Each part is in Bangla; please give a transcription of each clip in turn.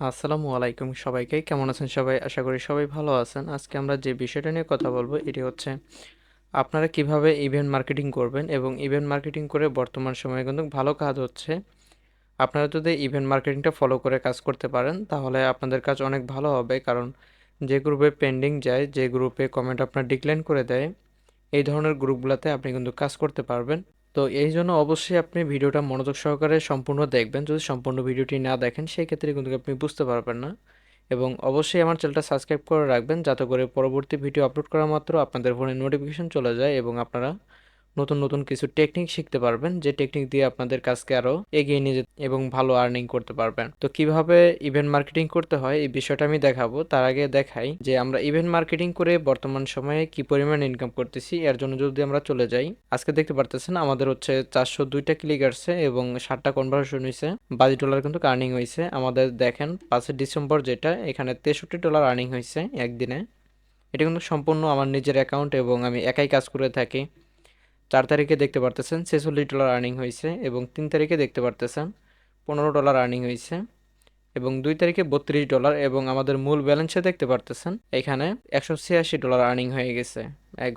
আসসালামু আলাইকুম সবাইকে। কেমন আছেন সবাই? আশা করি সবাই ভালো আছেন। আজকে আমরা যে বিষয়টা নিয়ে কথা বলব, এটি হচ্ছে আপনারা কীভাবে ইভেন্ট মার্কেটিং করবেন এবং ইভেন্ট মার্কেটিং করে বর্তমান সময়ে কিন্তু ভালো কাজ হচ্ছে। আপনারা যদি ইভেন্ট মার্কেটিংটা ফলো করে কাজ করতে পারেন, তাহলে আপনাদের কাজ অনেক ভালো হবে। কারণ যে গ্রুপে পেন্ডিং যায়, যে গ্রুপে কমেন্ট আপনার ডিক্লাইন করে দেয়, এই ধরনের গ্রুপগুলোতে আপনি কিন্তু কাজ করতে পারবেন। তো এই জন্য অবশ্যই আপনি ভিডিওটা মনোযোগ সহকারে সম্পূর্ণ দেখবেন। যদি সম্পূর্ণ ভিডিওটি না দেখেন সেই ক্ষেত্রে কিন্তু আপনি বুঝতে পারবেন না। এবং অবশ্যই আমার চ্যানেলটা সাবস্ক্রাইব করে রাখবেন, যাতে করে পরবর্তী ভিডিও আপলোড করা মাত্র আপনাদের ফোনে নোটিফিকেশন চলে যায় এবং আপনারা নতুন নতুন কিছু টেকনিক শিখতে পারবেন, যে টেকনিক দিয়ে আপনাদের কাজকে আরও এগিয়ে নিয়ে যেতে, এবং ভালো আর্নিং করতে পারবেন। তো কীভাবে ইভেন্ট মার্কেটিং করতে হয়, এই বিষয়টা আমি দেখাবো। তার আগে দেখাই যে আমরা ইভেন্ট মার্কেটিং করে বর্তমান সময়ে কি পরিমাণ ইনকাম করতেছি, এর জন্য যদি আমরা চলে যাই, আজকে দেখতে পারতেছেন আমাদের হচ্ছে চারশো দুইটা ক্লিক আসছে এবং ষাটটা কনভার্সন হয়েছে বাইশ ডলার কিন্তু আর্নিং হয়েছে আমাদের দেখেন পাঁচই ডিসেম্বর যেটা, এখানে তেষট্টি ডলার আর্নিং হয়েছে একদিনে। এটা কিন্তু সম্পূর্ণ আমার নিজের অ্যাকাউন্ট এবং আমি একাই কাজ করে থাকি। চার তারিখে দেখতে পারতেছেন, ছেচল্লিশ ডলার আর্নিং হয়েছে এবং তিন তারিখে দেখতে পারতেছেন, পনেরো ডলার আর্নিং হয়েছে এবং দুই তারিখে বত্রিশ ডলার এবং আমাদের মূল ব্যালেন্সে দেখতে পারতেছেন, এখানে একশো ছিয়াশি ডলার আর্নিং হয়ে গেছে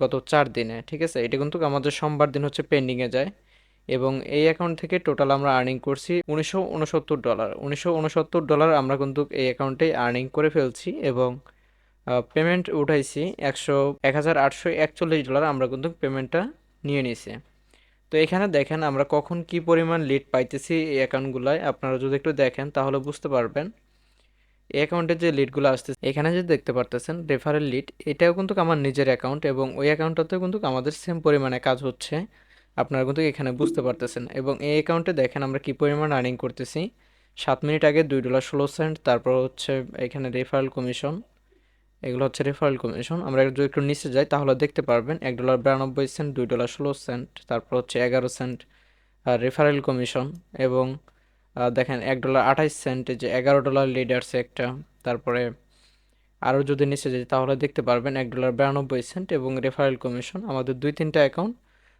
গত চার দিনে, ঠিক আছে? এটা কিন্তু আমাদের সোমবার দিন হচ্ছে পেন্ডিংয়ে যায় এবং এই অ্যাকাউন্ট থেকে টোটাল আমরা আর্নিং করছি উনিশশো উনসত্তর ডলার, উনিশশো উনসত্তর ডলার আমরা কিন্তু এই অ্যাকাউন্টে আর্নিং করে ফেলছি এবং পেমেন্ট উঠাইছি একশো, এক হাজার আটশো একচল্লিশ ডলার আমরা কিন্তু পেমেন্টটা নিয়ে নিছে। তো এখানে দেখেন আমরা কখন কি পরিমাণ লিড পাইতেছি এই অ্যাকাউন্টগুলোয় আপনারা যদি একটু দেখেন তাহলে বুঝতে পারবেন। এই অ্যাকাউন্টে যে লিডগুলো আসতেছে, এখানে যে দেখতে পারতেছেন রেফারেল লিড এটাও কিন্তু আমার নিজের অ্যাকাউন্ট এবং ওই অ্যাকাউন্টটাতেও কিন্তু আমাদের সেম পরিমাণে কাজ হচ্ছে। আপনারা কিন্তু এখানে বুঝতে পারতেছেন। এবং এই অ্যাকাউন্টে দেখেন আমরা কি পরিমাণ আর্নিং করতেছি। সাত মিনিট আগে দুই ডলার ষোলো সেন্ট তারপর হচ্ছে এখানে রেফারেল কমিশন এগুলো হচ্ছে রেফারেল কমিশন আমরা যদি একটু নিচে যাই, তাহলে দেখতে পারবেন এক ডলার বিরানব্বই সেন্ট দুই ডলার ষোলো সেন্ট তারপর হচ্ছে এগারো সেন্ট রেফারেল কমিশন এবং দেখেন এক ডলার আঠাইশ সেন্ট যে এগারো ডলার লিডার্স একটা, তারপরে আরও যদি নিচে যাই, তাহলে দেখতে পারবেন এক ডলার বিরানব্বই সেন্ট এবং রেফারেল কমিশন আমাদের দুই তিনটা অ্যাকাউন্ট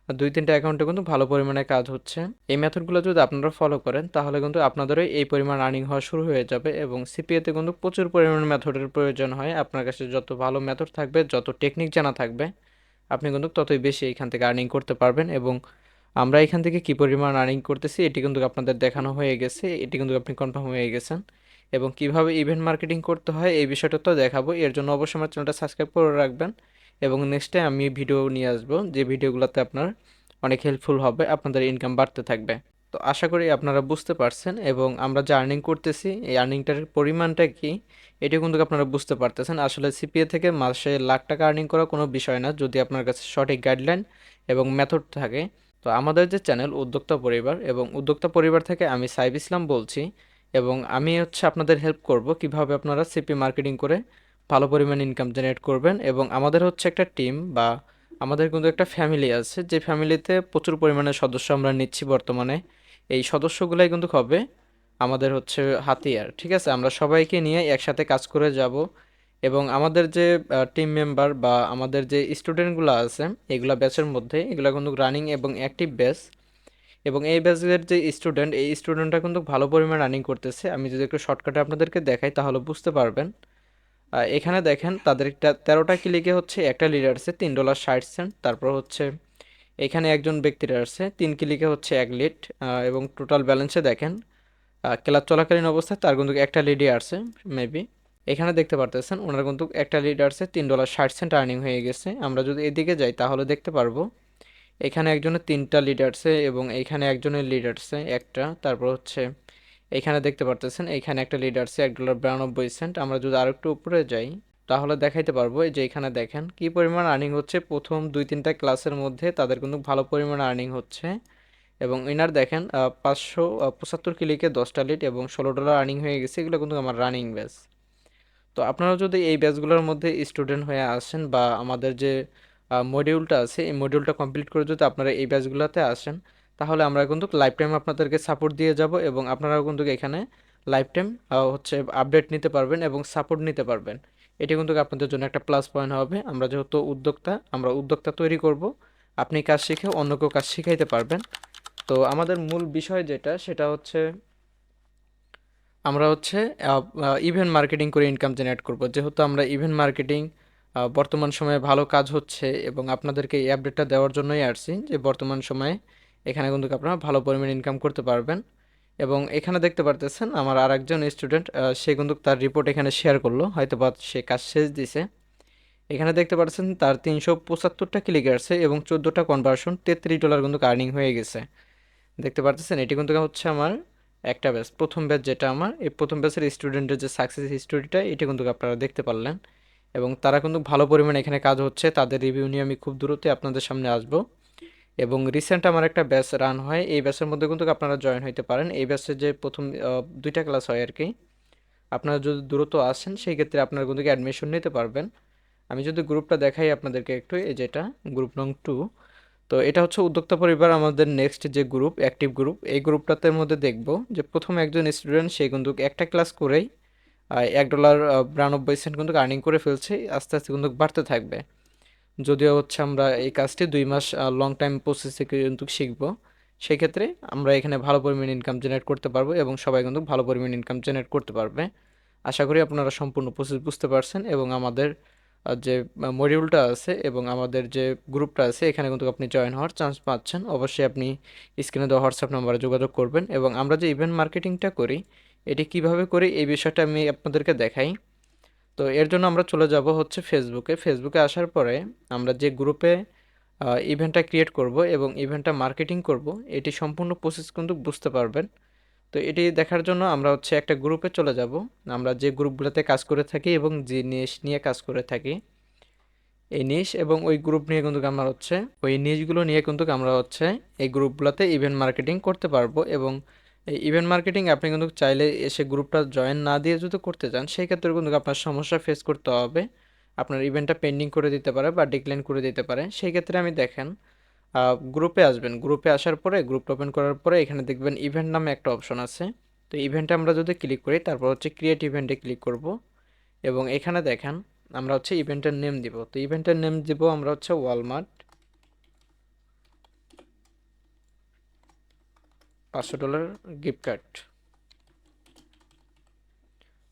দুই তিনটা অ্যাকাউন্টে কিন্তু ভালো পরিমাণে কাজ হচ্ছে। এই মেথডগুলো যদি আপনারা ফলো করেন, তাহলে কিন্তু আপনাদেরও এই পরিমাণ আর্নিং হওয়া শুরু হয়ে যাবে এবং সিপিএতে কিন্তু প্রচুর পরিমাণ মেথডের প্রয়োজন হয়। আপনার কাছে যত ভালো মেথড থাকবে, যত টেকনিক জানা থাকবে, আপনি কিন্তু ততই বেশি এখান থেকে আর্নিং করতে পারবেন এবং আমরা এখান থেকে কী পরিমাণ আর্নিং করতেছি, এটি কিন্তু আপনাদের দেখানো হয়ে গেছে, এটি কিন্তু আপনি কনফার্ম হয়ে গেছেন। এবং কীভাবে ইভেন্ট মার্কেটিং করতে হয়, এই বিষয়টা তো দেখাবো। এর জন্য অবশ্যই আমার চ্যানেলটা সাবস্ক্রাইব করে রাখবেন। এবং নেক্সট টাইম আমি ভিডিও নিয়ে আসব, যে ভিডিওগুলোতে আপনার অনেক হেল্পফুল হবে, আপনাদের ইনকাম বাড়তে থাকবে। তো আশা করি আপনারা বুঝতে পারছেন এবং আমরা যে আর্নিং করতেছি, এই আর্নিংটার পরিমাণটা কি, এটা কিন্তু আপনারা বুঝতে পারতেছেন। আসলে সিপিএ থেকে মাসে লাখ টাকা আর্নিং করা কোনো বিষয় না, যদি আপনার কাছে সঠিক গাইডলাইন এবং মেথড থাকে। তো আমাদের যে চ্যানেল উদ্যোক্তা পরিবার এবং উদ্যোক্তা পরিবার থেকে আমি সাইব ইসলাম বলছি এবং আমি হচ্ছে আপনাদের হেল্প করব কীভাবে আপনারা সিপি মার্কেটিং করে ভালো পরিমাণ ইনকাম জেনারেট করবেন এবং আমাদের হচ্ছে একটা টিম বা আমাদের কিন্তু একটা ফ্যামিলি আছে, যে ফ্যামিলিতে প্রচুর পরিমাণে সদস্য আমরা নিচ্ছি বর্তমানে। এই সদস্যগুলাই কিন্তু হবে আমাদের হচ্ছে হাতিয়ার, ঠিক আছে? আমরা সবাইকে নিয়ে একসাথে কাজ করে যাব এবং আমাদের যে টিম মেম্বার বা আমাদের যে স্টুডেন্টগুলো আছে, এগুলো ব্যাচের মধ্যে, এগুলো কিন্তু রানিং এবং অ্যাক্টিভ ব্যাচ এবং এই ব্যাচের যে স্টুডেন্ট এই স্টুডেন্টরা কিন্তু ভালো পরিমাণ রানিং করতেছে। আমি যদি একটু শর্টকাটে আপনাদেরকে দেখাই তাহলে বুঝতে পারবেন। এখানে দেখেন তাদের তেরোটা ক্লিকে হচ্ছে একটা লিডার আছে, তিন ডলার ষাট সেন্ট। তারপর হচ্ছে এখানে একজন ব্যক্তির আসছে তিন ক্লিকে হচ্ছে এক লিড। এবং টোটাল ব্যালেন্সে দেখেন ক্লাব চলাকালীন অবস্থায় তার কিন্তু একটা লিডই আসছে মেবি। এখানে দেখতে পারতেছেন, ওনার কিন্তু একটা লিড আসছে তিন ডলার ষাট সেন্ট আর্নিং হয়ে গেছে। আমরা যদি এদিকে যাই তাহলে দেখতে পারব, এখানে একজনের তিনটা লিড আসছে এবং এখানে একজনের লিড আসছে একটা। তারপর হচ্ছে এইখানে দেখতে পারতেছেন এইখানে একটা লিড আসছে এক ডলার বিরানব্বই সেন্ট আমরা যদি আরও একটু উপরে যাই, তাহলে দেখাইতে পারব যে এখানে দেখেন, কি পরিমাণ আর্নিং হচ্ছে? প্রথম দুই তিনটা ক্লাসের মধ্যে তাদের কিন্তু ভালো পরিমাণ আর্নিং হচ্ছে। এবং ইনার দেখেন পাঁচশো পঁচাত্তর ক্লিকে দশটা লিড এবং ষোলো ডলার আর্নিং হয়ে গেছে। এগুলো কিন্তু আমার রানিং ব্যাচ তো আপনারা যদি এই ব্যাচগুলোর মধ্যে স্টুডেন্ট হয়ে আসেন বা আমাদের যে মডিউলটা আছে, এই মডিউলটা কমপ্লিট করে যদি আপনারা এই ব্যাচগুলোতে আসেন তাহলে আমরা কিন্তু লাইফ টাইম আপনাদেরকে সাপোর্ট দিয়ে যাব এবং আপনারাও কিন্তু এখানে লাইফ টাইম হচ্ছে আপডেট নিতে পারবেন এবং সাপোর্ট নিতে পারবেন। এটি কিন্তু আপনাদের জন্য একটা প্লাস পয়েন্ট হবে। আমরা যেহেতু উদ্যোক্তা, আমরা উদ্যোক্তা তৈরি করব। আপনি কাজ শিখে অন্য কেউ কাজ শিখাইতে পারবেন। তো আমাদের মূল বিষয় যেটা, সেটা হচ্ছে আমরা হচ্ছে ইভেন্ট মার্কেটিং করে ইনকাম জেনারেট করব। যেহেতু আমরা ইভেন্ট মার্কেটিং বর্তমান সময়ে ভালো কাজ হচ্ছে এবং আপনাদেরকে এই আপডেটটা দেওয়ার জন্যই আসছি যে বর্তমান সময়ে এখানে কিন্তু আপনারা ভালো পরিমাণে ইনকাম করতে পারবেন। এবং এখানে দেখতে পারতেছেন আমার আর একজন স্টুডেন্ট সে কিন্তু তার রিপোর্ট এখানে শেয়ার করল হয়তো বা সে কাজ শেষ দিছে। এখানে দেখতে পাচ্ছেন তার তিনশো পঁচাত্তরটা ক্লিক আসছে এবং চোদ্দোটা কনভার্সন তেত্রিশ ডলার কিন্তু আর্নিং হয়ে গেছে। দেখতে পারতেছেন, এটি কিন্তু হচ্ছে আমার একটা ব্যাচ প্রথম ব্যাচ যেটা আমার, এই প্রথম ব্যাচের স্টুডেন্টের যে সাকসেস হিস্টোরিটা এটি কিন্তু আপনারা দেখতে পারলেন। এবং তারা কিন্তু ভালো পরিমাণে এখানে কাজ হচ্ছে, তাদের রিভিউ নিয়ে আমি খুব দূরত্বে আপনাদের সামনে আসব। এবং রিসেন্ট আমার একটা ব্যাচ রান হয়, এই ব্যাচের মধ্যে কিন্তু আপনারা জয়েন হইতে পারেন। এই ব্যাচের যে প্রথম দুইটা ক্লাস হয় আর কি, আপনারা যদি দূরত্ব আসেন সেই ক্ষেত্রে আপনারা কিন্তু অ্যাডমিশন নিতে পারবেন। আমি যদি গ্রুপটা দেখাই আপনাদেরকে একটু, এই যেটা গ্রুপ নং টু তো এটা হচ্ছে উদ্যোক্তা পরিবার আমাদের নেক্সট যে গ্রুপ অ্যাক্টিভ গ্রুপ এই গ্রুপটাতে মধ্যে দেখব যে প্রথম একজন স্টুডেন্ট সে কিন্তু একটা ক্লাস করেই এক ডলার বিরানব্বই সেন্ট কিন্তু আর্নিং করে ফেলছে, আস্তে আস্তে কিন্তু বাড়তে থাকবে। যদিও হচ্ছে আমরা এই কাজটি দুই মাস লং টাইম প্রসেসে কিন্তু শিখব। সেক্ষেত্রে আমরা এখানে ভালো পরিমাণ ইনকাম জেনারেট করতে পারব এবং সবাই কিন্তু ভালো পরিমাণ ইনকাম জেনারেট করতে পারবে। আশা করি আপনারা সম্পূর্ণ প্রসেস বুঝতে পারছেন এবং আমাদের যে মডিউলটা আছে এবং আমাদের যে গ্রুপটা আছে, এখানে কিন্তু আপনি জয়েন হওয়ার চান্স পাচ্ছেন। অবশ্যই আপনি স্ক্রিনে দেওয়া হোয়াটসঅ্যাপ নাম্বারে যোগাযোগ করবেন এবং আমরা যে ইভেন্ট মার্কেটিংটা করি, এটি কীভাবে করি এই বিষয়টা আমি আপনাদেরকে দেখাই। তো এর জন্য আমরা চলে যাব হচ্ছে ফেসবুকে ফেসবুকে আসার পরে আমরা যে গ্রুপে ইভেন্টটা ক্রিয়েট করব এবং ইভেন্টটা মার্কেটিং করব, এটি সম্পূর্ণ প্রসেস কিন্তু বুঝতে পারবেন। তো এটি দেখার জন্য আমরা হচ্ছে একটা গ্রুপে চলে যাব। আমরা যে গ্রুপগুলোতে কাজ করে থাকি এবং যে নিশ নিয়ে কাজ করে থাকি, এই নিশ এবং ওই গ্রুপ নিয়ে কিন্তু আমরা হচ্ছে, ওই নিশগুলো নিয়ে কিন্তু আমরা হচ্ছে এই গ্রুপগুলোতে ইভেন্ট মার্কেটিং করতে পারব এবং এই ইভেন্ট মার্কেটিং আপনি কিন্তু চাইলে এসে গ্রুপটা জয়েন না দিয়ে যদি করতে চান, সেই ক্ষেত্রে কিন্তু আপনার সমস্যা ফেস করতে হবে। আপনার ইভেন্টটা পেন্ডিং করে দিতে পারে বা ডিক্লাইন করে দিতে পারে। সেই ক্ষেত্রে আমি দেখেন গ্রুপে আসবেন। গ্রুপে আসার পরে গ্রুপটা ওপেন করার পরে এখানে দেখবেন ইভেন্ট নামে একটা অপশন আছে। তো ইভেন্টে আমরা যদি ক্লিক করি, তারপর হচ্ছে ক্রিয়েট ইভেন্টে ক্লিক করব। এবং এখানে দেখেন, আমরা হচ্ছে ইভেন্টের নেম দিব। তো ইভেন্টের নেম দিব আমরা হচ্ছে ওয়ালমার্ট পাঁচশো ডলার গিফট কার্ড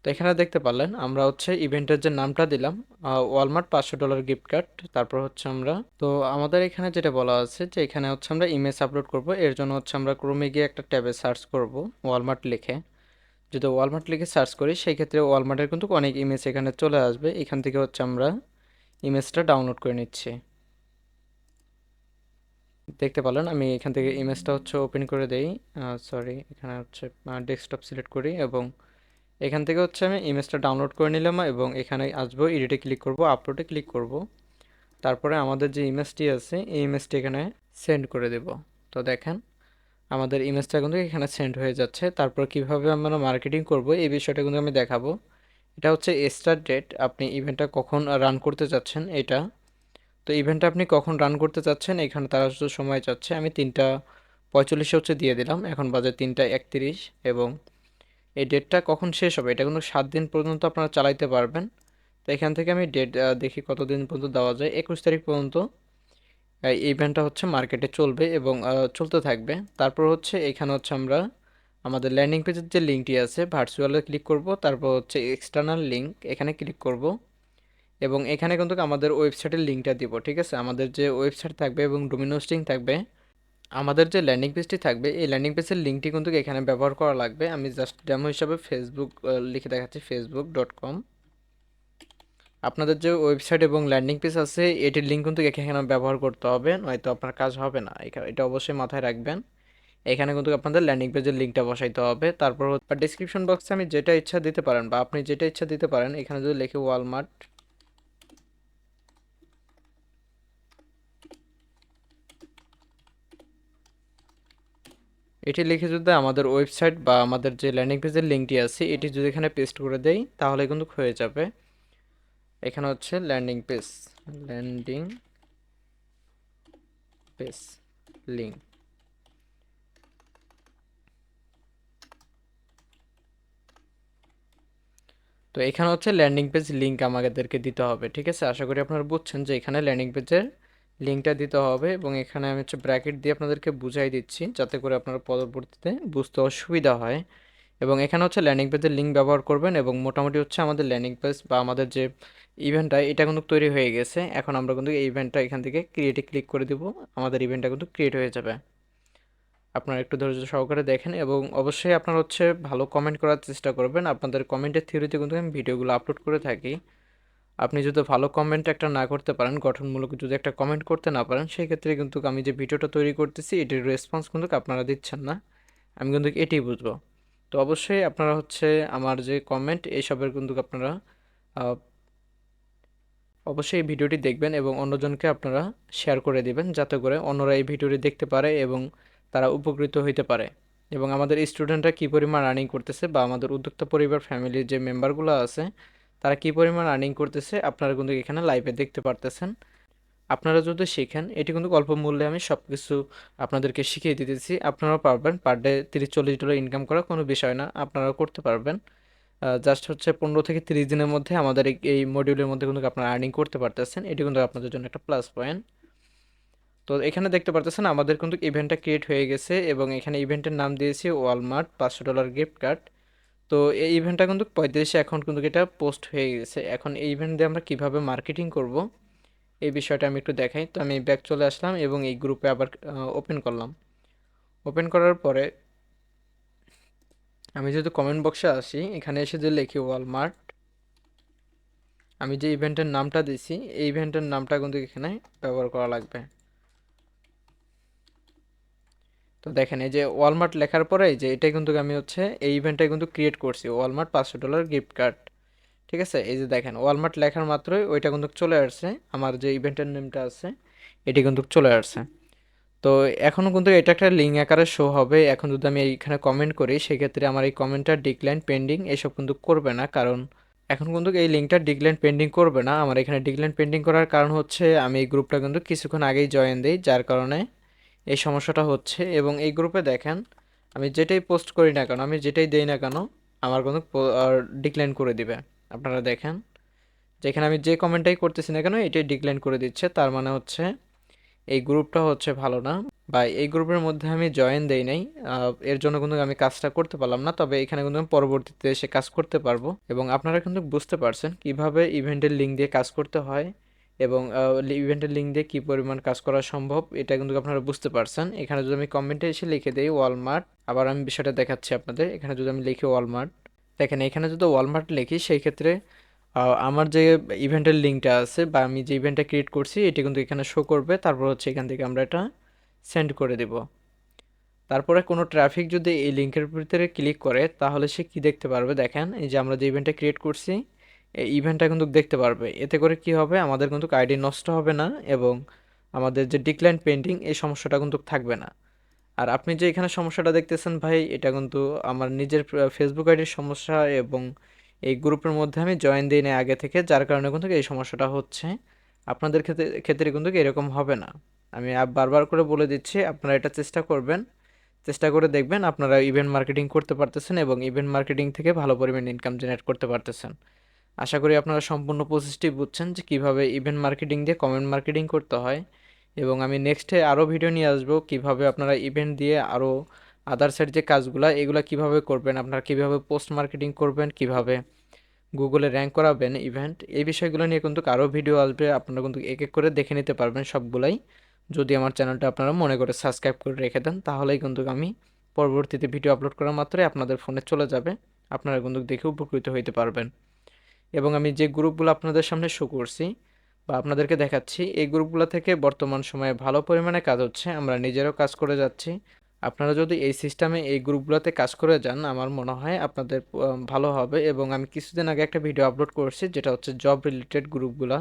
তো এখানে দেখতে পারলেন, আমরা হচ্ছে ইভেন্টের যে নামটা দিলাম ওয়ালমার্ট পাঁচশো ডলার গিফট কার্ড তারপর হচ্ছে আমরা, তো আমাদের এখানে যেটা বলা আছে যে এখানে হচ্ছে আমরা ইমেজ আপলোড করব, এর জন্য হচ্ছে আমরা ক্রোমে গিয়ে একটা ট্যাবে সার্চ করব ওয়ালমার্ট লিখে। যদি ওয়ালমার্ট লিখে সার্চ করি, সেই ক্ষেত্রে ওয়ালমার্টের কিন্তু অনেক ইমেজ এখানে চলে আসবে, এখান থেকে হচ্ছে আমরা ইমেজটা ডাউনলোড করে নিচ্ছি। দেখতে পারলেন। আমি এখান থেকে ইমেজটা হচ্ছে ওপেন করে দেই। সরি এখানে হচ্ছে ডেস্কটপ সিলেক্ট করি এবং এখান থেকে হচ্ছে আমি ইমেজটা ডাউনলোড করে নিলাম এবং এখানে আসব এডিটে ক্লিক করব আপলোডে ক্লিক করব। তারপরে আমাদের যে ইমেজটি আছে এই ইমেজটি এখানে সেন্ড করে দেব। তো দেখেন আমাদের ইমেজটা কিন্তু এখানে সেন্ড হয়ে যাচ্ছে। তারপর কীভাবে আমরা মার্কেটিং করব এই বিষয়টা কিন্তু আমি দেখাবো। এটা হচ্ছে স্টার্ট ডেট আপনি ইভেন্টটা কখন রান করতে যাচ্ছেন এটা তো ইভেন্টটা আপনি কখন রান করতে চাচ্ছেন, এখানে তারা শুধু সময় চাচ্ছে আমি তিনটা, পঁয়তাল্লিশে হচ্ছে দিয়ে দিলাম। এখন বাজে তিনটা একত্রিশ এবং এই ডেটটা কখন শেষ হবে? এটা কিন্তু সাত দিন পর্যন্ত আপনারা চালাইতে পারবেন। তো এখান থেকে আমি ডেট দেখি কতদিন পর্যন্ত দেওয়া যায়। একুশ তারিখ পর্যন্ত ইভেন্টটা হচ্ছে মার্কেটে চলবে এবং চলতে থাকবে। তারপর হচ্ছে এখানে হচ্ছে আমরা আমাদের ল্যান্ডিং পেজের যে লিঙ্কটি আছে ভার্চুয়ালে ক্লিক করব। তারপর হচ্ছে এক্সটার্নাল লিঙ্ক এখানে ক্লিক করব। এবং এখানে কিন্তু আমাদের ওয়েবসাইটের লিঙ্কটা দিব, ঠিক আছে? আমাদের যে ওয়েবসাইট থাকবে এবং ডোমিনোস্টিং থাকবে, আমাদের যে ল্যান্ডিং পেজটি থাকবে, এই ল্যান্ডিং পেজের লিঙ্কটি কিন্তু এখানে ব্যবহার করা লাগবে। আমি জাস্ট ডেমো হিসাবে ফেসবুক লিখে দেখাচ্ছি ফেসবুক ডট কম আপনাদের যে ওয়েবসাইট এবং ল্যান্ডিং পেজ আছে, এটির লিঙ্ক কিন্তু এখানে ব্যবহার করতে হবে, নয়তো আপনার কাজ হবে না। এটা অবশ্যই মাথায় রাখবেন। এখানে কিন্তু আপনাদের ল্যান্ডিং পেজের লিঙ্কটা বসাইতে হবে। তারপর ডিসক্রিপশন বক্সে আমি যেটা ইচ্ছা দিতে পারেন বা আপনি যেটা ইচ্ছা দিতে পারেন, এখানে যদি লেখে ওয়ালমার্ট এটি লিখে যদি আমাদের ওয়েবসাইট বা আমাদের যে ল্যান্ডিং পেজের লিঙ্কটি আছে, এটি যদি এখানে পেস্ট করে দেই, তাহলে কিন্তু হয়ে যাবে। এখানে হচ্ছে landing page landing page link তো এখানে হচ্ছে ল্যান্ডিং পেজ লিঙ্ক আমাদেরকে দিতে হবে, ঠিক আছে? আশা করি আপনারা বুঝছেন যে এখানে ল্যান্ডিং পেজের লিঙ্কটা দিতে হবে এবং এখানে আমি হচ্ছে ব্র্যাকেট দিয়ে আপনাদেরকে বুঝাই দিচ্ছি যাতে করে আপনারা পরবর্তীতে বুঝতে অসুবিধা হয়। এবং এখানে হচ্ছে ল্যান্ডিং পেজের লিঙ্ক ব্যবহার করবেন এবং মোটামুটি হচ্ছে আমাদের ল্যান্ডিং পেজ বা আমাদের যে ইভেন্টটা এটা কিন্তু তৈরি হয়ে গেছে। এখন আমরা কিন্তু এই ইভেন্টটা এখান থেকে ক্রিয়েটে ক্লিক করে দিব, আমাদের ইভেন্টটা কিন্তু ক্রিয়েট হয়ে যাবে। আপনারা একটু ধৈর্য সহকারে দেখেন এবং অবশ্যই আপনারা হচ্ছে ভালো কমেন্ট করার চেষ্টা করবেন। আপনাদের কমেন্টের থিওরিতে কিন্তু আমি ভিডিওগুলো আপলোড করে থাকি। আপনি যদি ভালো কমেন্ট একটা না করতে পারেন, গঠনমূলক যদি একটা কমেন্ট করতে না পারেন সেই ক্ষেত্রে কিন্তু আমি যে ভিডিওটা তৈরি করতেছি, এটির রেসপন্স কিন্তু আপনারা দিচ্ছেন না। আমি কিন্তু এটাই বুঝব। তো অবশ্যই আপনারা হচ্ছে আমার যে কমেন্ট এইসবের কিন্তু আপনারা অবশ্যই এই ভিডিওটি দেখবেন এবং অন্যজনকে আপনারা শেয়ার করে দিবেন, যাতে করে অন্যরা এই ভিডিওটি দেখতে পারে এবং তারা উপকৃত হইতে পারে। এবং আমাদের স্টুডেন্টরা কী পরিমাণ রানিং করতেছে বা আমাদের উদ্যোক্তা পরিবার ফ্যামিলির যে মেম্বারগুলো আছে তারা কী পরিমাণ আর্নিং করতেছে, আপনারা কিন্তু এখানে লাইভে দেখতে পারতেছেন। আপনারা যদি শেখেন, এটি কিন্তু অল্প মূল্যে আমি সব কিছু আপনাদেরকে শিখিয়ে দিতেছি। আপনারাও পারবেন পার ডে তিরিশ চল্লিশ ডলার ইনকাম করা কোনো বিষয় না, আপনারাও করতে পারবেন। জাস্ট হচ্ছে পনেরো থেকে তিরিশ দিনের মধ্যে আমাদের এই- মডিউলের মধ্যে কিন্তু আপনারা আর্নিং করতে পারতেছেন। এটি কিন্তু আপনাদের জন্য একটা প্লাস পয়েন্ট তো এখানে দেখতে পারতেছেন, আমাদের কিন্তু ইভেন্টটা ক্রিয়েট হয়ে গেছে এবং এখানে ইভেন্টের নাম দিয়েছি ওয়ালমার্ট পাঁচশো ডলার গিফট কার্ড তো এই ইভেন্টটা কিন্তু পঁয়ত্রিশে এখন কিন্তু এটা পোস্ট হয়ে গেছে। এখন এই ইভেন্ট দিয়ে আমরা কীভাবে মার্কেটিং করব, এই বিষয়টা আমি একটু দেখাই। তো আমি ব্যাক চলে আসলাম এবং এই গ্রুপে আবার ওপেন করলাম। ওপেন করার পরে আমি যেহেতু কমেন্ট বক্সে আসি, এখানে এসে যে লিখি ওয়ালমার্ট আমি যে ইভেন্টের নামটা দিছি, এই ইভেন্টের নামটা কিন্তু এখানে ব্যবহার করা লাগবে। তো দেখেন, এই যে ওয়ালমার্ট লেখার পরে যে এটাই কিন্তু আমি হচ্ছে এই ইভেন্টটা কিন্তু ক্রিয়েট করছি। ওয়ালমার্ট পাঁচশো ডলার গিফট কার্ড ঠিক আছে? এই যে দেখেন ওয়ালমার্ট লেখার মাত্রই ওইটা কিন্তু চলে আসছে। আমার যে ইভেন্টের নেমটা আছে, এটি কিন্তু চলে আসছে। তো এখনও কিন্তু এটা একটা লিঙ্ক আকারে শো হবে। এখন যদি আমি এইখানে কমেন্ট করি, সেক্ষেত্রে আমার এই কমেন্টটা ডিক্লাইন পেন্ডিং এসব কিন্তু করবে না। কারণ এখন কিন্তু এই লিঙ্কটা ডিক্লাইন পেন্ডিং করবে না। আমার এখানে ডিক্লাইন পেন্ডিং করার কারণ হচ্ছে আমি এই গ্রুপটা কিন্তু কিছুক্ষণ আগেই জয়েন দিই, যার কারণে এই সমস্যাটা হচ্ছে এবং এই গ্রুপে দেখেন, আমি যেটাই পোস্ট করি না কেন, আমি যেটাই দেই না কেন, আমার কিন্তু ডিক্লাইন করে দিবে। আপনারা দেখেন, যেখানে আমি যে কমেন্টটাই করতেছি না কেন, এটাই ডিক্লাইন করে দিচ্ছে। তার মানে হচ্ছে, এই গ্রুপটা হচ্ছে ভালো না। বা এই গ্রুপের মধ্যে আমি জয়েন দেই নাই এর জন্য কিন্তু আমি কাজটা করতে পারলাম না, তবে এখানে কিন্তু আমি পরবর্তীতে এসে কাজ করতে পারব। এবং আপনারা কিন্তু বুঝতে পারছেন কীভাবে ইভেন্টের লিঙ্ক দিয়ে কাজ করতে হয়। এবং ইভেন্টের লিঙ্ক দিয়ে কী পরিমাণ কাজ করা সম্ভব, এটা কিন্তু আপনারা বুঝতে পারছেন। এখানে যদি আমি কমেন্টে এসে লিখে দিই ওয়ালমার্ট আবার আমি বিষয়টা দেখাচ্ছি আপনাদের। এখানে যদি আমি লিখি ওয়ালমার্ট দেখেন এখানে যদি ওয়ালমার্ট লিখি, সেই ক্ষেত্রে আমার যে ইভেন্টের লিঙ্কটা আছে বা আমি যে ইভেন্টটা ক্রিয়েট করছি, এটি কিন্তু এখানে শো করবে। তারপর হচ্ছে এখান থেকে আমরা এটা সেন্ড করে দেব। তারপরে কোনো ট্রাফিক যদি এই লিঙ্কের ভিতরে ক্লিক করে, তাহলে সে কি দেখতে পারবে? দেখেন, এই যে আমরা যে ইভেন্টটা ক্রিয়েট করছি এই ইভেন্টটা কিন্তু দেখতে পারবে। এতে করে কি হবে? আমাদের কিন্তু আইডি নষ্ট হবে না এবং আমাদের যে ডিক্লাইন পেন্টিং এই সমস্যাটা কিন্তু থাকবে না। আর আপনি যে এখানে সমস্যাটা দেখতেছেন ভাই, এটা কিন্তু আমার নিজের ফেসবুক আইডির সমস্যা এবং এই গ্রুপের মধ্যে আমি জয়েন দিই না আগে থেকে, যার কারণে কিন্তু এই সমস্যাটা হচ্ছে। আপনাদের ক্ষেত্রে ক্ষেত্রে কিন্তু এরকম হবে না। আমি বারবার করে বলে দিচ্ছি, আপনারা এটা চেষ্টা করবেন। চেষ্টা করে দেখবেন আপনারা ইভেন্ট মার্কেটিং করতে পারতেছেন এবং ইভেন্ট মার্কেটিং থেকে ভালো পরিমাণ ইনকাম জেনারেট করতে পারতেছেন। আশা করি আপনারা সম্পূর্ণ প্রসেসটি বুঝছেন যে কীভাবে ইভেন্ট মার্কেটিং দিয়ে কমেন্ট মার্কেটিং করতে হয়। এবং আমি নেক্সটে আরও ভিডিও নিয়ে আসব কীভাবে আপনারা ইভেন্ট দিয়ে আরও আদার্সের যে কাজগুলো, এগুলো কীভাবে করবেন, আপনারা কীভাবে পোস্ট মার্কেটিং করবেন, কীভাবে গুগলে র্যাঙ্ক করাবেন ইভেন্ট এই বিষয়গুলো নিয়ে কিন্তু আরও ভিডিও আসবে, আপনারা কিন্তু এক এক করে দেখে নিতে পারবেন সবগুলাই। যদি আমার চ্যানেলটা আপনারা মনে করে সাবস্ক্রাইব করে রেখে দেন, তাহলেই কিন্তু আমি পরবর্তীতে ভিডিও আপলোড করার মাত্রই আপনাদের ফোনে চলে যাবে, আপনারা কিন্তু দেখে উপকৃত হইতে পারবেন। এবং আমি যে গ্রুপগুলো আপনাদের সামনে শো করছি বা আপনাদেরকে দেখাচ্ছি, এই গ্রুপগুলো থেকে বর্তমান সময়ে ভালো পরিমাণে কাজ হচ্ছে, আমরা নিজেরাও কাজ করে যাচ্ছি। আপনারা যদি এই সিস্টেমে এই গ্রুপগুলোতে কাজ করে যান, আমার মনে হয় আপনাদের ভালো হবে এবং আমি কিছুদিন আগে একটা ভিডিও আপলোড করছি, যেটা হচ্ছে জব রিলেটেড গ্রুপগুলো।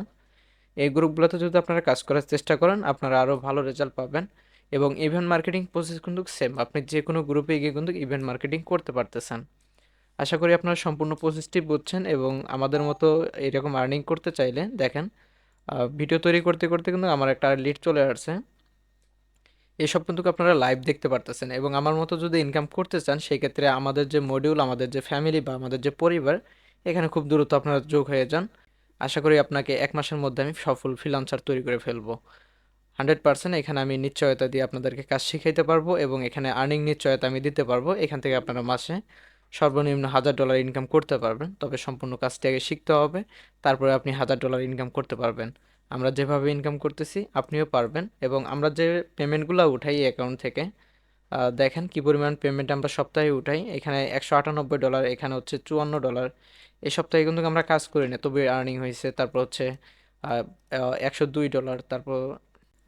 এই গ্রুপগুলোতে যদি আপনারা কাজ করার চেষ্টা করেন, আপনারা আরও ভালো রেজাল্ট পাবেন এবং ইভেন্ট মার্কেটিং প্রসেস কিন্তু সেম আপনি যে কোনো গ্রুপে গিয়ে কিন্তু ইভেন্ট মার্কেটিং করতে পারতেছেন। আশা করি আপনারা সম্পূর্ণ প্রসেসটি বুঝছেন এবং আমাদের মতো এরকম আর্নিং করতে চাইলে, দেখেন ভিডিও তৈরি করতে করতে কিন্তু আমার একটা লিড চলে আসছে। এসব কিন্তু আপনারা লাইভ দেখতে পারতেছেন এবং আমার মতো যদি ইনকাম করতে চান সেই ক্ষেত্রে আমাদের যে মডিউল আমাদের যে ফ্যামিলি বা আমাদের যে পরিবার, এখানে খুব দ্রুত আপনারা যোগ হয়ে যান। আশা করি আপনাকে এক মাসের মধ্যে আমি সফল ফ্রিলান্সার তৈরি করে ফেলব। হান্ড্রেড পার্সেন্ট এখানে আমি নিশ্চয়তা দিয়ে আপনাদেরকে কাজ শিখাইতে পারব এবং এখানে আর্নিং নিশ্চয়তা আমি দিতে পারব। এখান থেকে আপনারা মাসে সর্বনিম্ন হাজার ডলার ইনকাম করতে পারবেন, তবে সম্পূর্ণ কাজটি আগে শিখতে হবে, তারপরে আপনি হাজার ডলার ইনকাম করতে পারবেন। আমরা যেভাবে ইনকাম করতেছি, আপনিও পারবেন, এবং আমরা যে পেমেন্টগুলো উঠাই অ্যাকাউন্ট থেকে দেখেন কি পরিমাণ পেমেন্ট আমরা সপ্তাহে উঠাই, এখানে একশো আটানব্বই ডলার, এখানে হচ্ছে চুয়ান্ন ডলার। এই সপ্তাহে কিন্তু আমরা কাজ করি না, তবে আর্নিং হয়েছে, তারপর হচ্ছে একশো দুই ডলার, তারপর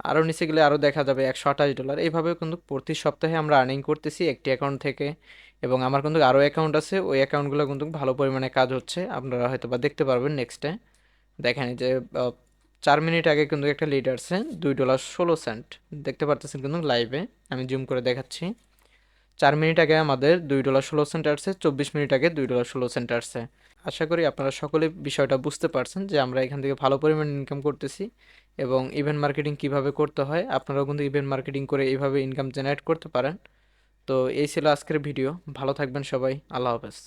আরও নিচে গেলে আরও দেখা যাবে একশো আঠাশ ডলার। এইভাবে কিন্তু প্রতি সপ্তাহে আমরা আর্নিং করতেছি একটি অ্যাকাউন্ট থেকে। এবং আমার কিন্তু আরও অ্যাকাউন্ট আছে, ওই অ্যাকাউন্টগুলো কিন্তু ভালো পরিমাণে কাজ হচ্ছে। আপনারা হয়তো বা দেখতে পারবেন নেক্সটে দেখেন যে চার মিনিট আগে কিন্তু একটা লিড আসছে দুই ডলার ষোলো সেন্ট দেখতে পারতেছেন কিন্তু লাইভে আমি জুম করে দেখাচ্ছি। চার মিনিট আগে আমাদের দুই ডলার ষোলো সেন্ট আসছে, চব্বিশ মিনিট আগে দুই ডলার ষোলো সেন্ট আসছে। আশা করি আপনারা সকলে বিষয়টা বুঝতে পারছেন যে আমরা এখান থেকে ভালো পরিমাণ ইনকাম করতেছি এবং ইভেন্ট মার্কেটিং কীভাবে করতে হয়, আপনারাও কিন্তু ইভেন্ট মার্কেটিং করে এইভাবে ইনকাম জেনারেট করতে পারেন। তো এই ছিল আজকের ভিডিও। ভালো থাকবেন সবাই। আল্লাহ হাফেজ।